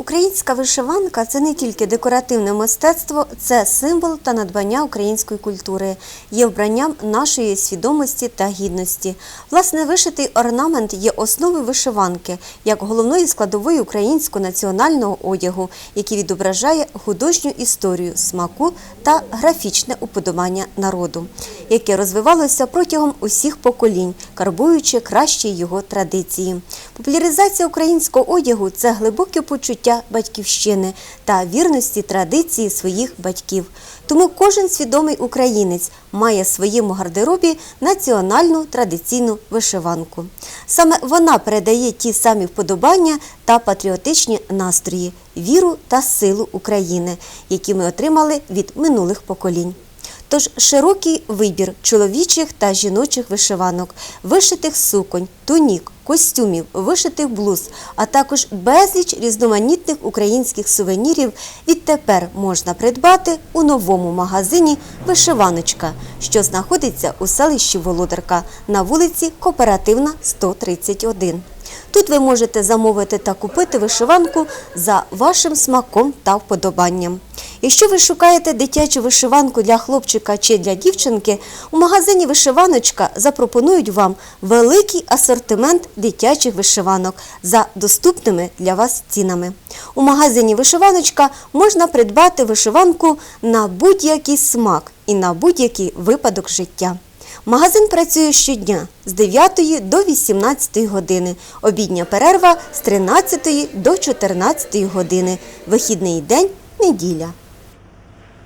Українська вишиванка це не тільки декоративне мистецтво, це символ та надбання української культури, є вбранням нашої свідомості та гідності. Власне, вишитий орнамент є основою вишиванки як головної складової українського національного одягу, який відображає художню історію смаку та графічне уподобання народу, яке розвивалося протягом усіх поколінь, карбуючи кращі його традиції. Популяризація українського одягу це глибоке почуття батьківщини та вірності традиції своїх батьків. Тому кожен свідомий українець має в своєму гардеробі національну традиційну вишиванку. Саме вона передає ті самі вподобання та патріотичні настрої, віру та силу України, які ми отримали від минулих поколінь. Тож широкий вибір чоловічих та жіночих вишиванок, вишитих суконь, тунік, костюмів, вишитих блуз, а також безліч різноманітних українських сувенірів відтепер можна придбати у новому магазині Вишиваночка, що знаходиться у селищі Володарка на вулиці Кооперативна 131. Тут ви можете замовити та купити вишиванку за вашим смаком та вподобанням. Якщо ви шукаєте дитячу вишиванку для хлопчика чи для дівчинки, у магазині Вишиваночка запропонують вам великий асортимент дитячих вишиванок за доступними для вас цінами. У магазині Вишиваночка можна придбати вишиванку на будь-який смак і на будь-який випадок життя. Магазин працює щодня з 9 до 18 години, обідня перерва з 13 до 14 години, вихідний день – неділя.